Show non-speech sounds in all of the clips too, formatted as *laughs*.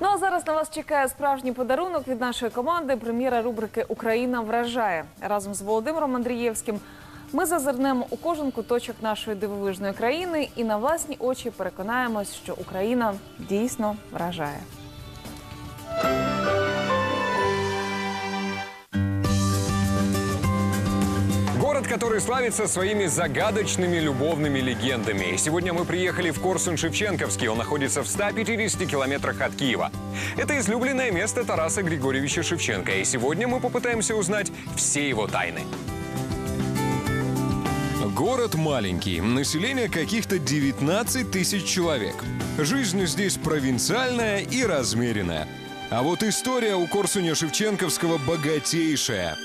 Ну а зараз на вас чекає справжній подарунок від нашої команди. Прем'єра рубрики Україна вражає разом з Володимиром Андрієвським. Ми зазирнемо у кожен куточок нашої дивовижної країни і на власні очі переконаємось, що Україна дійсно вражає. Город, который славится своими загадочными любовными легендами. Сегодня мы приехали в Корсунь-Шевченковский. Он находится в 150 километрах от Киева. Это излюбленное место Тараса Григорьевича Шевченко. И сегодня мы попытаемся узнать все его тайны. Город маленький, население каких-то 19 тысяч человек. Жизнь здесь провинциальная и размеренная. А вот история у Корсуня Шевченковского богатейшая.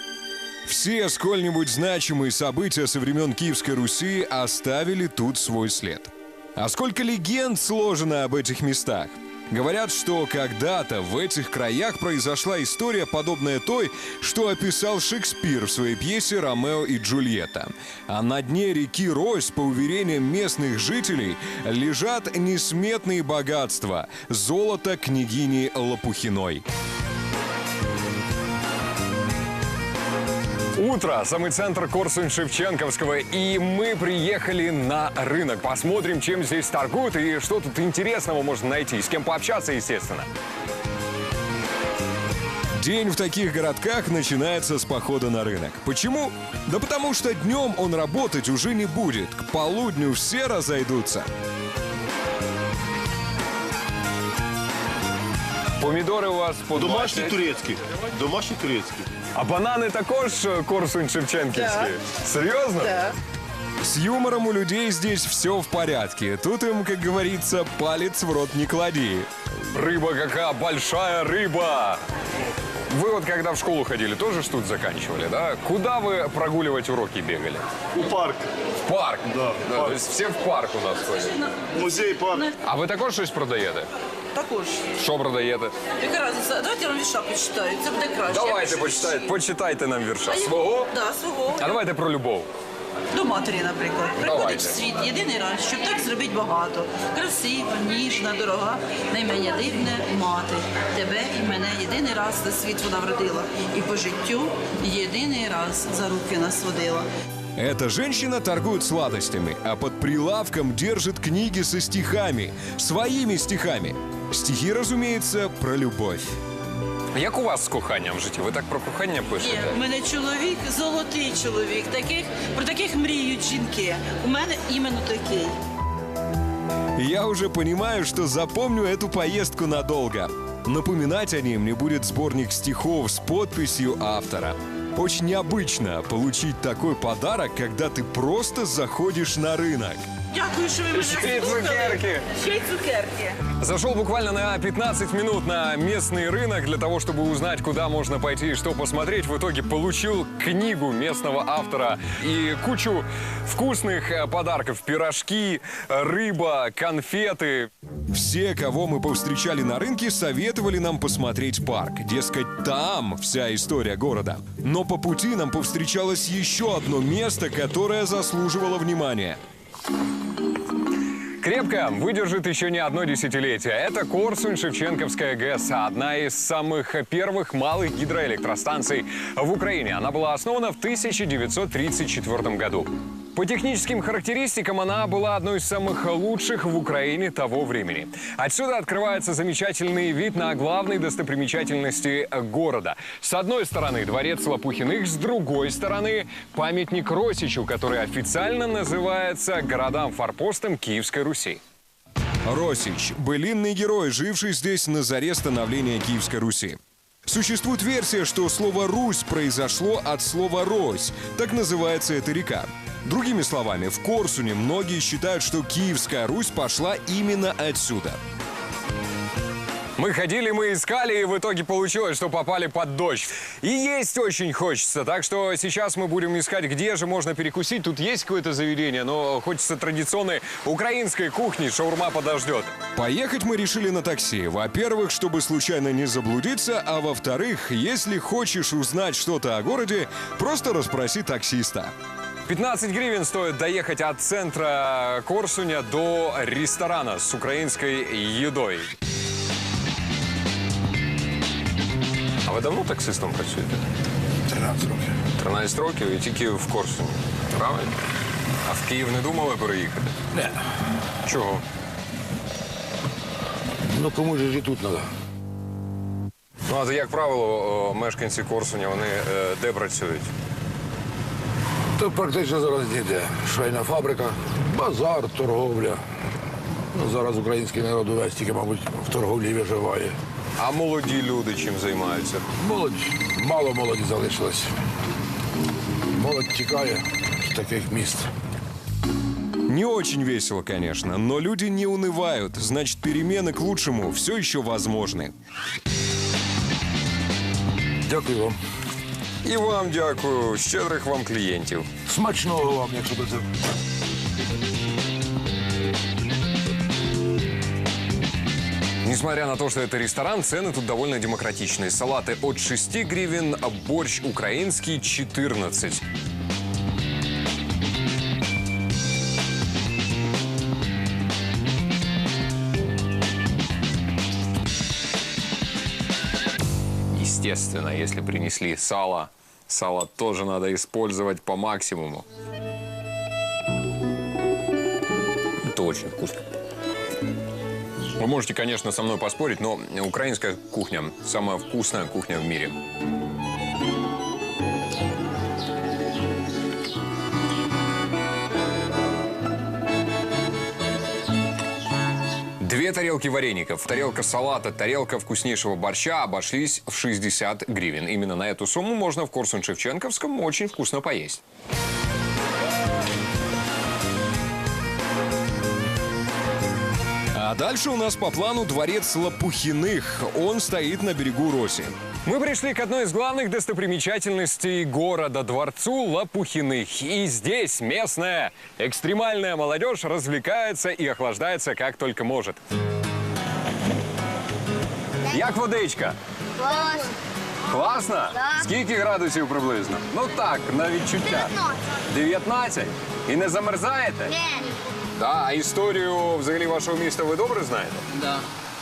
Все сколь-нибудь значимые события со времен Киевской Руси оставили тут свой след. А сколько легенд сложено об этих местах? Говорят, что когда-то в этих краях произошла история, подобная той, что описал Шекспир в своей пьесе «Ромео и Джульетта». А на дне реки Рось, по уверениям местных жителей, лежат несметные богатства – золото княгини Лопухиной. Утро, самый центр Корсунь-Шевченковского, и мы приехали на рынок. Посмотрим, чем здесь торгуют и что тут интересного можно найти, с кем пообщаться, естественно. День в таких городках начинается с похода на рынок. Почему? Да потому что днем он работать уже не будет. К полудню все разойдутся. Помідори у вас по Домашні турецькі. Домашні турецькі. А банани також корсунь шевченківські? Серйозно? Да. С юмором у людей здесь все в порядке. Тут им, как говорится, палец в рот не клади. Рыба какая большая рыба! Вы вот когда в школу ходили, тоже ж тут заканчивали, да? Куда вы прогуливать уроки бегали? У парк. В парк? Да, да парк. То есть все в парк у нас ходят. Музей, парк. А ви також щось продаєте? Також. Що продаєте? Яка разниця? Давайте я вам вірша почитаю. Це буде краще. Давайте почитайте, почитайте нам вірша. Свого? Да, свого. А давайте про любов. До матері, наприклад. Приходить в світ єдиний раз, щоб так зробити багато. Красива, ніжна, дорога, наймення дивне мати. Тебе і мене єдиний раз на світ вона вродила. І по життю єдиний раз за руки нас водила. Эта женщина торгует сладостями, а под прилавком держит книги со стихами, своими стихами. Стихи, разумеется, про любовь. Як у вас з коханням в житті? Ви так про кохання Є, пишете? у мене чоловік, золотий чоловік. Таких, про таких мріють жінки. У мене іменно такий. Я уже понимаю, что запомню эту поездку надолго. Напоминать о ней мне будет сборник стихов с подписью автора. Очень необычно получить такой подарок, когда ты просто заходишь на рынок. Дякую, що ви мене Ще й слухали. цукерки. Ще й цукерки. Зашел буквально на 15 минут на местный рынок для того, чтобы узнать, куда можно пойти и что посмотреть. В итоге получил книгу местного автора и кучу вкусных э, подарков. Пирожки, э, рыба, конфеты. Все, кого мы повстречали на рынке, советовали нам посмотреть парк. Дескать, там вся история города. Но по пути нам повстречалось еще одно место, которое заслуживало внимания. Крепко выдержит еще не одно десятилетие. Это Корсунь-Шевченковская ГЭС, одна из самых первых малых гидроэлектростанций в Украине. Она была основана в 1934 году. По техническим характеристикам она была одной из самых лучших в Украине того времени. Отсюда открывается замечательный вид на главные достопримечательности города. С одной стороны дворец Лопухиных, с другой стороны памятник Росичу, который официально называется городам-форпостом Киевской Руси. Росич – былинный герой, живший здесь на заре становления Киевской Руси. Существует версия, что слово «Русь» произошло от слова «Рось». Так называется эта река. Другими словами, в Корсуне многие считают, что Киевская Русь пошла именно отсюда. Мы ходили, мы искали, и в итоге получилось, что попали под дождь. И есть очень хочется, так что сейчас мы будем искать, где же можно перекусить. Тут есть какое-то заведение, но хочется традиционной украинской кухни, шаурма подождет. Поехать мы решили на такси. Во-первых, чтобы случайно не заблудиться, а во-вторых, если хочешь узнать что-то о городе, просто расспроси таксиста. 15 гривен стоит доехать от центра Корсуня до ресторана с украинской едой. А ви давно таксистом працюєте? 13 років. 13 років і тільки в Корсуні. Правильно? А в Київ не думали переїхати? Не. Чого? Ну кому ж і тут треба? Ну, а як правило, о, мешканці Корсуня, вони е, де працюють? Тут практично зараз ніде. Швейна фабрика, базар, торговля. Ну, зараз український народ увесь тільки, мабуть, в торговлі виживає. А молоді люди чим займаються? Молодь, мало молоді залишилось. Молодь тікає з таких міст. Не очень весело, конечно, но люди не унывают. Значит, перемены к лучшему все еще возможны. Дякую вам. І вам дякую, щедрих вам клієнтів. Смачного вам, якщо до цього. Несмотря на то, что это ресторан, цены тут довольно демократичные. Салаты от 6 гривен, а борщ украинский 14. Естественно, если принесли сало, сало тоже надо использовать по максимуму. Это очень вкусно. Вы можете, конечно, со мной поспорить, но украинская кухня самая вкусная кухня в мире. Две тарелки вареников, тарелка салата, тарелка вкуснейшего борща обошлись в 60 гривен. Именно на эту сумму можно в Корсун-Шевченковском очень вкусно поесть. А дальше у нас по плану дворец Лопухиных. Он стоит на берегу Роси. Мы пришли к одной из главных достопримечательностей города, дворцу Лопухиных. И здесь местная экстремальная молодежь развлекается и охлаждается как только может. Як водичка? Клас. Класно? Да. Скільки градусів приблизно? Ну так, на відчуття. 19? І не замерзаєте? Ні. Да, а історію взагалі вашого міста ви добре знаєте? Да.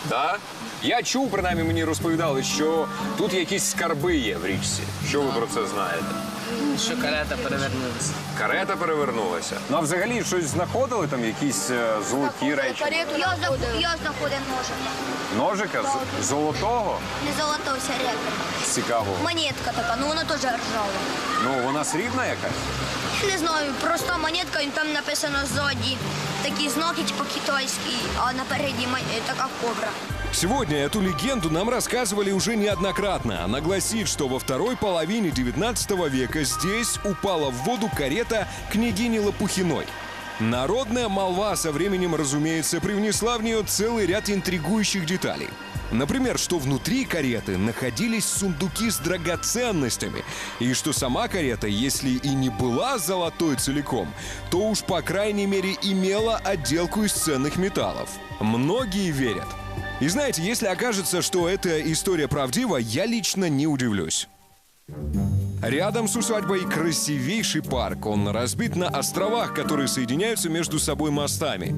Да? Я чув, принаймні мені розповідали, що тут якісь скарби є в річці. Що ви про це знаєте? Що карета перевернулася. Карета перевернулася. Ну а взагалі щось знаходили там, якісь е, золоті речі? Я, знаход- я знаходив ножик. Ножика з золотого? Не золотого серебра. Цікаво. Монетка така, ну вона теж ржава. Ну, вона срібна якась? Не знаю, проста монетка, і там написано ззаді. Такі знаки, типу китайські, а напереді ма- е, така кобра. Сегодня эту легенду нам рассказывали уже неоднократно. Она гласит, что во второй половине 19 века здесь упала в воду карета княгини Лопухиной. Народная молва со временем, разумеется, привнесла в нее целый ряд интригующих деталей. Например, что внутри кареты находились сундуки с драгоценностями, и что сама карета, если и не была золотой целиком, то уж по крайней мере имела отделку из ценных металлов. Многие верят. И знаете, если окажется, что эта история правдива, я лично не удивлюсь. Рядом с усадьбой красивейший парк. Он разбит на островах, которые соединяются между собой мостами.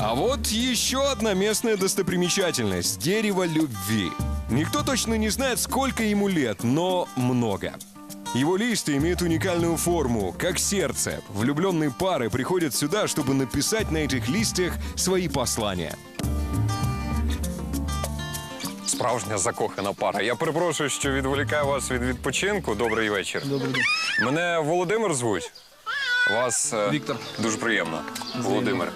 А вот еще одна местная достопримечательность – дерево любви. Никто точно не знает, сколько ему лет, но много. Его листья имеют уникальную форму, как сердце. Влюбленные пары приходят сюда, чтобы написать на этих листьях свои послания. Справжня закохана пара. Я перепрошую, що відволікаю вас від відпочинку. Добрий вечір. Добрий день. Мене Володимир звуть. Вас е, Віктор. Дуже приємно. Володимир.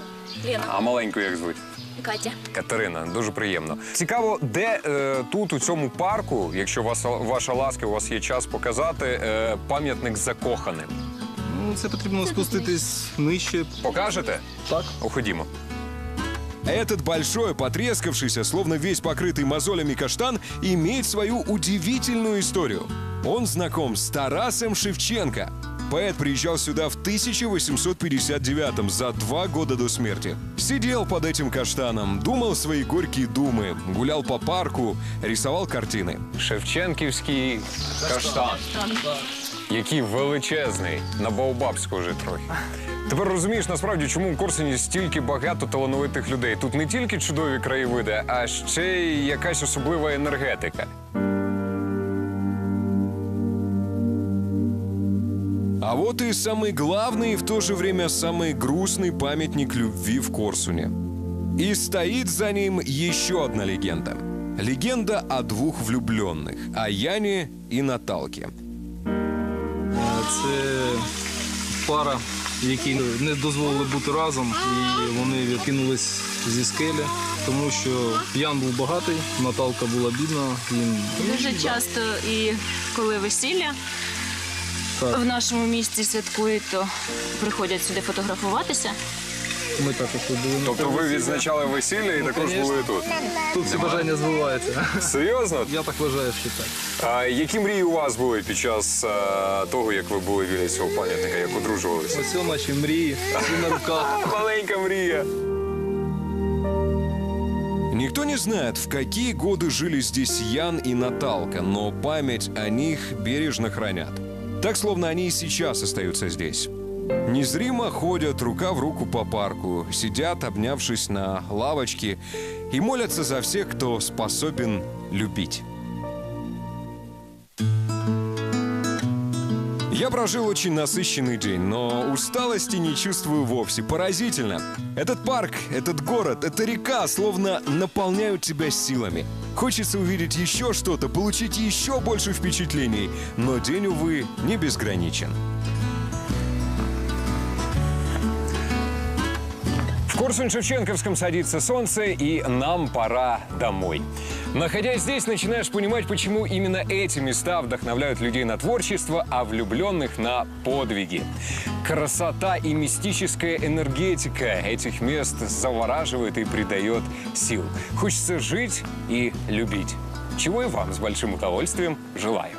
Лена. А маленьку як звуть? Катя. Катерина, дуже приємно. Цікаво, де е, тут, у цьому парку, якщо вас, ваша ласка, у вас є час показати, е, пам'ятник закоханим. Ну, це потрібно спуститись нижче. Покажете? Так. Уходімо. Этот большой, потрескавшийся, словно весь покрытый мозолями каштан, имеет свою удивительную историю. Он знаком с Тарасом Шевченко. Поэт приезжал сюда в 1859 за два года до смерти. Сидел под этим каштаном, думал свои горькие думы, гулял по парку, рисовал картины. Шевченківський каштан. Який величезний, на Баобаб схожий трохи. Тепер розумієш насправді, чому у Корсуні стільки багато талановитих людей. Тут не тільки чудові краєвиди, а ще й якась особлива енергетика. А вот и самый главный и в то же время самый грустный памятник любви в Корсуне. И стоит за ним еще одна легенда. Легенда о двух влюбленных, о Яне и Наталке. Це пара, які не дозволили бути разом, і вони відкинулись зі скелі, тому що Ян був багатий, Наталка була бідна. Він Дуже часто і коли весілля Так. в нашому місті святкують, то приходять сюди фотографуватися. ми також тут були. на Тобто тому ви весіллі. відзначали весілля і також конечно. були тут. Тут всі бажання збуваються. Серйозно? Я так вважаю, що так. А які мрії у вас були під час а, того, як ви були біля цього пам'ятника, як одружувалися? Ось наші мрії, всі на руках. Маленька *laughs* мрія. Никто не знает, в какие годы жили здесь Ян и Наталка, но память о них бережно хранят. Так, словно они и сейчас остаются здесь. Незримо ходят рука в руку по парку, сидят, обнявшись на лавочке, и молятся за всех, кто способен любить. Я прожил очень насыщенный день, но усталости не чувствую вовсе. Поразительно. Этот парк, этот город, эта река словно наполняют тебя силами. Хочется увидеть еще что-то, получить еще больше впечатлений, но день, увы, не безграничен. В Корсунь-Шевченковском садится солнце, и нам пора домой. Находясь здесь, начинаешь понимать, почему именно эти места вдохновляют людей на творчество, а влюбленных на подвиги. Красота и мистическая энергетика этих мест завораживает и придает сил. Хочется жить и любить. Чего и вам с большим удовольствием желаю.